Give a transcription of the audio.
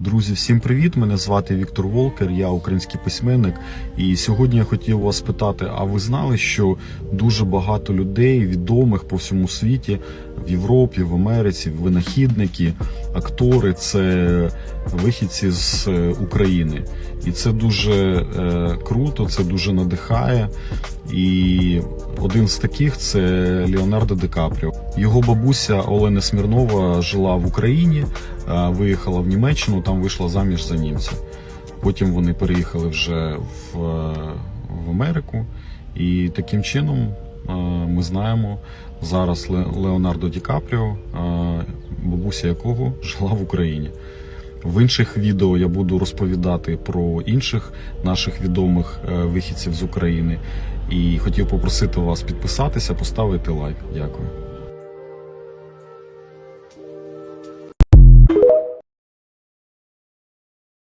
Друзі, всім привіт! Мене звати Віктор Волкер, я український письменник. І сьогодні я хотів вас питати: а ви знали, що дуже багато людей, відомих по всьому світі, в Європі, в Америці, винахідники, актори це вихідці з е, України. І це дуже е, круто, це дуже надихає. І один з таких це Леонардо Ди Капріо. Його бабуся Олена Смірнова жила в Україні, е, виїхала в Німеччину, там вийшла заміж за німця. Потім вони переїхали вже в, е, в Америку, і таким чином е, ми знаємо зараз Леонардо Ді Капріо, бабуся якого жила в Україні. В інших відео я буду розповідати про інших наших відомих е, вихідців з України. І хотів попросити вас підписатися, поставити лайк. Дякую.